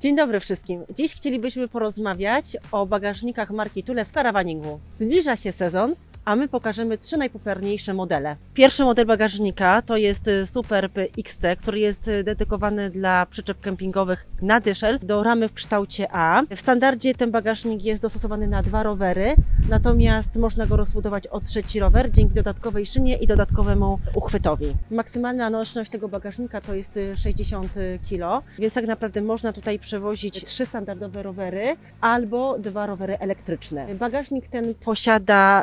Dzień dobry wszystkim. Dziś chcielibyśmy porozmawiać o bagażnikach marki Tule w karawaningu. Zbliża się sezon, a my pokażemy trzy najpopularniejsze modele. Pierwszy model bagażnika to jest y, Superb XT, który jest y, dedykowany dla przyczep kempingowych na dyszel do ramy w kształcie A. W standardzie ten bagażnik jest dostosowany na dwa rowery, natomiast można go rozbudować o trzeci rower dzięki dodatkowej szynie i dodatkowemu uchwytowi. Maksymalna nośność tego bagażnika to jest y, 60 kg, więc tak naprawdę można tutaj przewozić trzy standardowe rowery albo dwa rowery elektryczne. Bagażnik ten posiada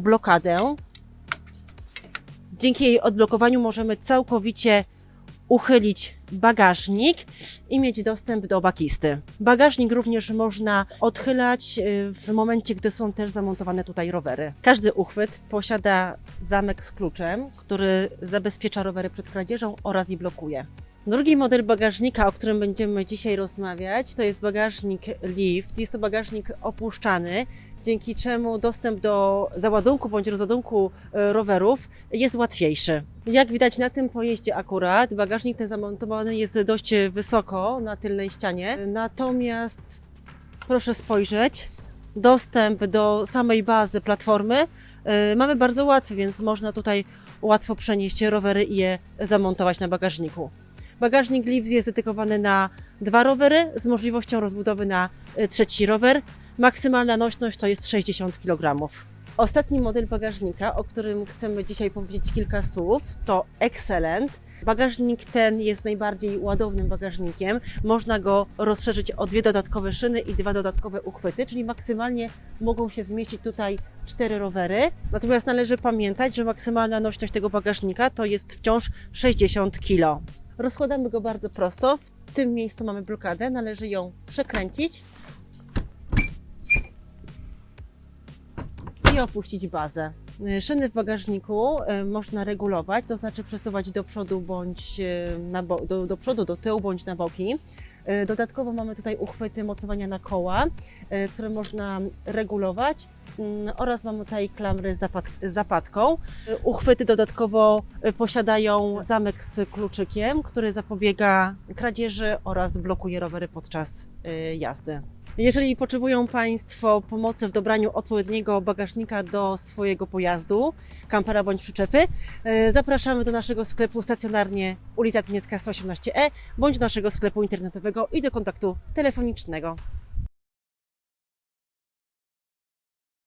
blokadę. Dzięki jej odblokowaniu możemy całkowicie uchylić bagażnik i mieć dostęp do bakisty. Bagażnik również można odchylać y, w momencie, gdy są też zamontowane tutaj rowery. Każdy uchwyt posiada zamek z kluczem, który zabezpiecza rowery przed kradzieżą oraz i blokuje. Drugi model bagażnika, o którym będziemy dzisiaj rozmawiać, to jest bagażnik Lift. Jest to bagażnik opuszczany, dzięki czemu dostęp do załadunku bądź rozładunku e, rowerów jest łatwiejszy. Jak widać na tym pojeździe akurat, bagażnik ten zamontowany jest dość wysoko na tylnej ścianie, natomiast proszę spojrzeć, dostęp do samej bazy platformy e, mamy bardzo łatwy, więc można tutaj łatwo przenieść rowery i je zamontować na bagażniku. Bagażnik Lift jest dedykowany na dwa rowery z możliwością rozbudowy na y, trzeci rower. Maksymalna nośność to jest 60 kg. Ostatni model bagażnika, o którym chcemy dzisiaj powiedzieć kilka słów, to Excellent. Bagażnik ten jest najbardziej ładownym bagażnikiem. Można go rozszerzyć o dwie dodatkowe szyny i dwa dodatkowe uchwyty, czyli maksymalnie mogą się zmieścić tutaj cztery rowery. Natomiast należy pamiętać, że maksymalna nośność tego bagażnika to jest wciąż 60 kg. Rozkładamy go bardzo prosto. W tym miejscu mamy blokadę, należy ją przekręcić i opuścić bazę. Y, Szyny w bagażniku y, można regulować, to znaczy przesuwać do przodu bądź y, na do, do przodu, do tyłu bądź na boki. Dodatkowo mamy tutaj uchwyty mocowania na koła, które można regulować mm, oraz mamy tutaj klamry z zapad- zapadką. Uchwyty dodatkowo posiadają zamek z kluczykiem, który zapobiega kradzieży oraz blokuje rowery podczas jazdy. Jeżeli potrzebują Państwo pomocy w dobraniu odpowiedniego bagażnika do swojego pojazdu, kampera bądź przyczepy, e, zapraszamy do naszego sklepu stacjonarnie ulica Tyniecka 118E bądź do naszego sklepu internetowego i do kontaktu telefonicznego.